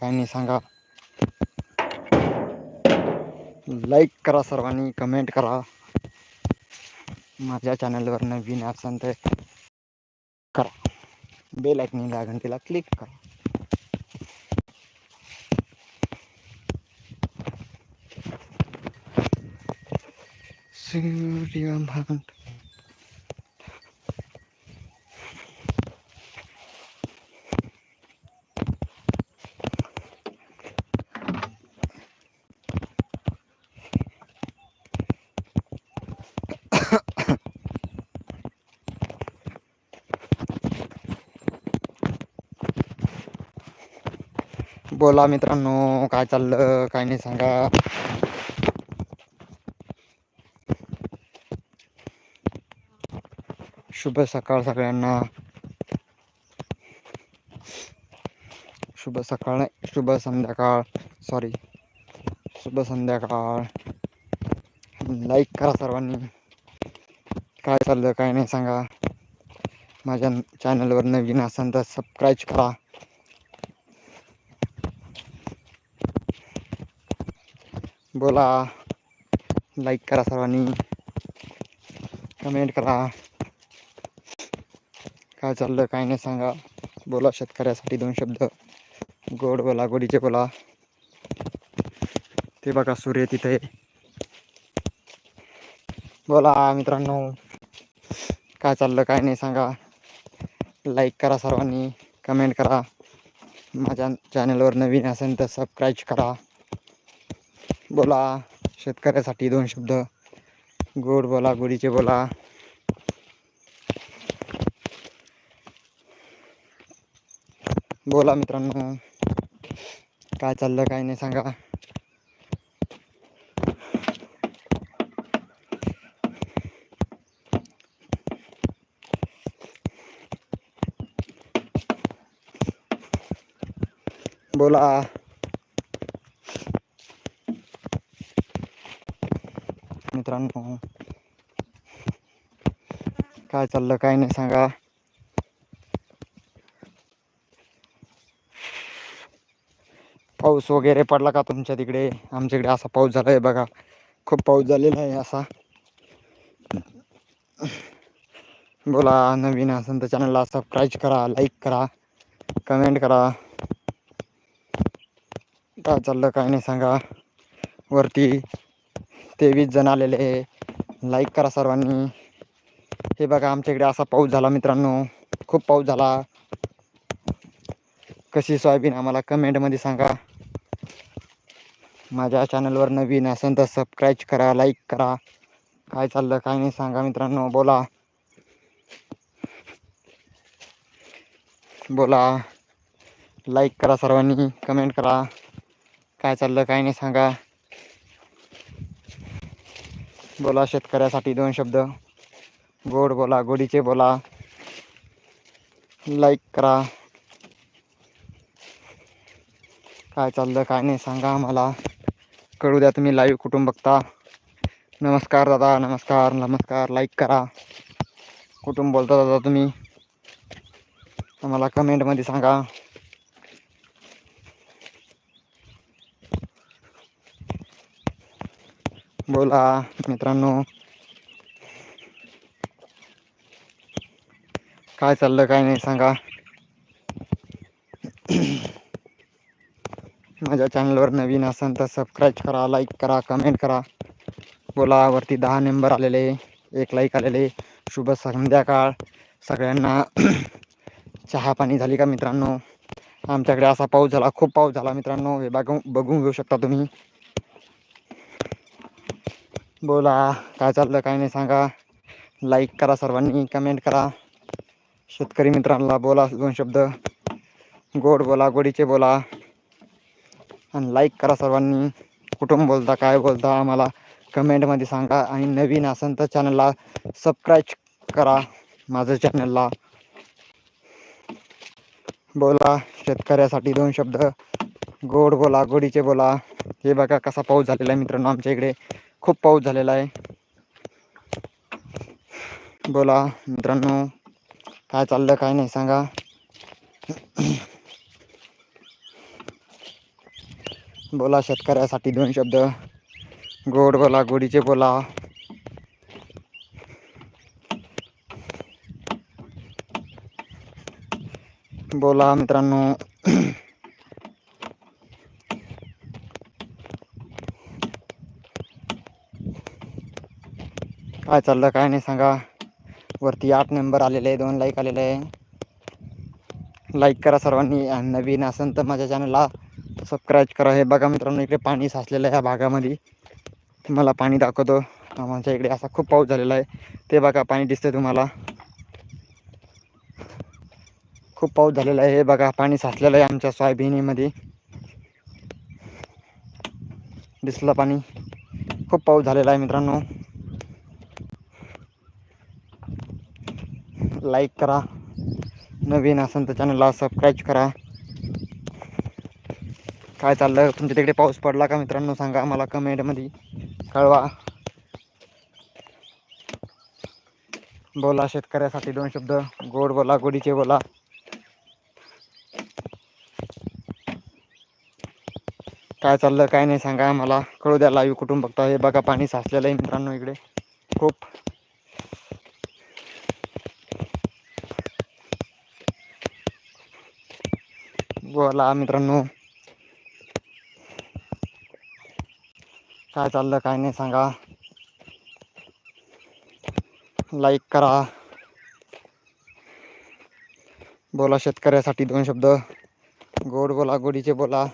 नाही, सांगा. लाईक करा सर्वांनी कमेंट करा. माझ्या चॅनलवर नवीन असाल तर करा. बेल ऐकणी घंटीला क्लिक करा. सूर्यभान बोला मित्रांनो काय चाललं काय नाही सांगा. शुभ सकाळ सगळ्यांना. शुभ सकाळ नाही शुभ संध्याकाळ. सॉरी शुभ संध्याकाळ. लाईक करा सर्वांनी. काय चाललं काय नाही सांगा. माझ्या चॅनलवर नवीन असाल तर सबस्क्राईब करा. बोला लाईक करा सर्वांनी कमेंट करा. काय चाललं काय नाही सांगा. बोला शेतकऱ्यासाठी दोन शब्द. गोड बोला गोडीचे बोला. ते बघा सूर्य तिथे. बोला मित्रांनो काय चाललं काय नाही सांगा. लाईक करा सर्वांनी कमेंट करा. माझ्या चॅनलवर नवीन असेल तर सबस्क्राईब करा. बोला. शेतकऱ्यासाठी दोन शब्द. गोड बोला गोडीचे बोला. बोला मित्रांनो. काय चाललं काय नाही सांगा. बोला. मित्रांनो. काय चाललं काय नाही सांगा. पाऊस वगैरे पडला का तुमच्या तिकडे? आमच्या इकडे असा पाऊस झाला आहे बघा. खूप पाऊस झालेला आहे असा. बोला नवीन असेल तर चॅनलला सबस्क्राईब करा लाईक करा कमेंट करा. काय चाललं काय नाही सांगा. वरती तेवीस जण आलेले लाईक करा सर्वांनी. हे बघा आमच्या इकडे असा पाऊस झाला मित्रांनो. खूप पाऊस झाला. कशी सोयाबीन आम्हाला कमेंटमध्ये सांगा. माझ्या चॅनलवर नवीन असेल तर सबस्क्राईब करा लाईक करा. काय चाललं काय नाही सांगा मित्रांनो. बोला. बोला. लाईक करा सर्वांनी. कमेंट करा. काय चाललं काय नाही सांगा. बोला शेतकऱ्यासाठी दोन शब्द. गोड बोला गोडीचे बोला. लाईक करा. काय चाललं काय नाही सांगा आम्हाला. कळू द्या तुम्ही लाईव्ह कुठून बघता. नमस्कार दादा नमस्कार नमस्कार लाईक करा. कुठून बोलता दादा तुम्ही? आम्हाला कमेंटमध्ये सांगा. बोला मित्रांनो. काय चाललं काय नाही सांगा. माझ्या चॅनलवर नवीन असेल तर सबस्क्राईब करा लाईक करा कमेंट करा. बोला वरती दहा नंबर आलेले एक लाईक आलेले. शुभ संध्याकाळ. सगळ्यांना चहा पाणी झाली का मित्रांनो? आमच्याकडे असा पाऊस झाला खूप पाऊस झाला मित्रांनो. हे बघू बघून घेऊ शकता तुम्ही. बोला काय चाललं काय नाही सांगा. लाईक करा सर्वांनी कमेंट करा. शेतकरी मित्रांना बोला दोन शब्द. गोड बोला गोडीचे बोला. आणि लाईक करा सर्वांनी. कुठून बोलता काय बोलता आम्हाला कमेंटमध्ये सांगा. आणि नवीन असेल तर चॅनलला सबस्क्राईब करा माझं चॅनलला बोला शेतकऱ्यासाठी दोन शब्द. गोड बोला गोडीचे बोला. हे बघा कसा पाऊस झालेला आहे मित्रांनो आमच्या इकडे. खूप पाऊस झालेला आहे. बोला मित्रांनो काय चाललं काय नाही सांगा. बोला शेतकऱ्यासाठी दोन शब्द. गोड बोला गोडीचे बोला. बोला मित्रांनो. काय चाललं काय नाही सांगा. वरती आठ नंबर आलेले आहे दोन लाईक आलेले आहे लाईक करा सर्वांनी नवीन असेल तर माझ्या चॅनलला सबस्क्राईब करा. हे बघा मित्रांनो इकडे पाणी साचलेलं आहे या भागामध्ये. तुम्हाला पाणी दाखवतो. आमच्या इकडे असा खूप पाऊस झालेला आहे. ते बघा पाणी दिसतंय तुम्हाला. खूप पाऊस झालेला आहे. हे बघा पाणी साचलेलं आहे आमच्या सोयाबीनीमध्ये. दिसलं पाणी. खूप पाऊस झालेला आहे मित्रांनो. लाईक करा. नवीन असेल तर चॅनलला सबस्क्राईब करा. काय चाललं तुमच्या तिकडे पाऊस पडला का मित्रांनो? सांगा मला कमेंटमध्ये कळवा. बोला शेतकऱ्यासाठी दोन शब्द. गोड बोला गोडीचे बोला. काय चाललं काय नाही सांगा मला कळू द्या लाईव्ह कुठून बघता हे बघा पाणी साचलेलं आहे मित्रांनो इकडे. खूप. बोला मित्रांनो. काय चाललं काय नाही सांगा. लाईक करा. बोला शेतकऱ्यासाठी दोन शब्द. गोड बोला गोडीचे बोला.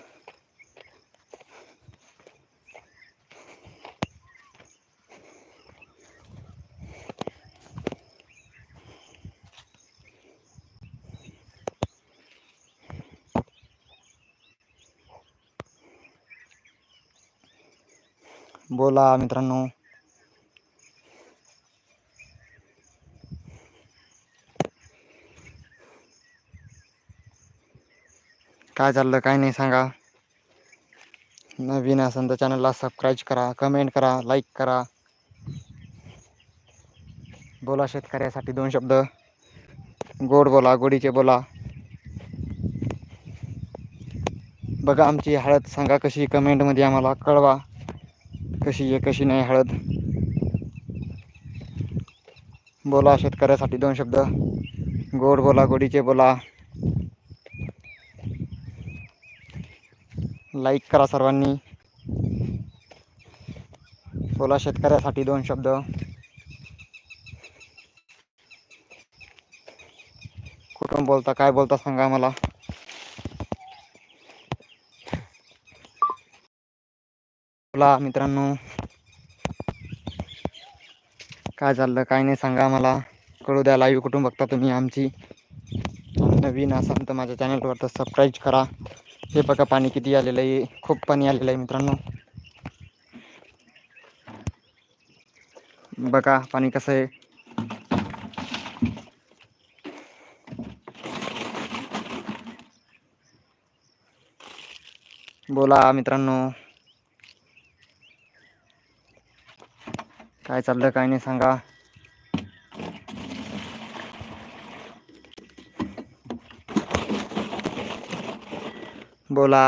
बोला मित्रांनो. काय चाललं काय नाही सांगा. नवीन असेल तर चॅनलला सबस्क्राईब करा कमेंट करा लाईक करा. बोला शेतकऱ्यासाठी दोन शब्द. गोड बोला गोडीचे बोला. बघा आमची हळद सांगा कशी कमेंटमध्ये आम्हाला कळवा. कशी आहे कशी नाही हळद? बोला शेतकऱ्यासाठी दोन शब्द. गोड बोला गोडीचे बोला. लाईक करा सर्वांनी. बोला शेतकऱ्यासाठी दोन शब्द. कुठून बोलता काय बोलता सांगा मला बोला मित्रांनो. काय चाललं काय नाही सांगा मला कळू द्या लाईव्ह कुठून बघता तुम्ही आमची. नवीन असाल तर माझ्या चॅनलवर तर सबस्क्राईब करा. हे बघा पाणी किती आलेलं आहे. खूप पाणी आलेलं आहे मित्रांनो. बघा पाणी कसं आहे. बोला मित्रांनो. काय चाललं काय नाही सांगा. बोला.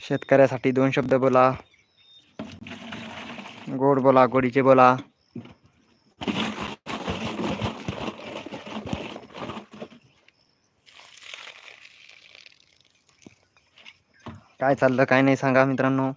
शेतकऱ्यासाठी दोन शब्द बोला. गोड बोला गोडीचे बोला. काय चाललं काय नाही सांगा मित्रांनो.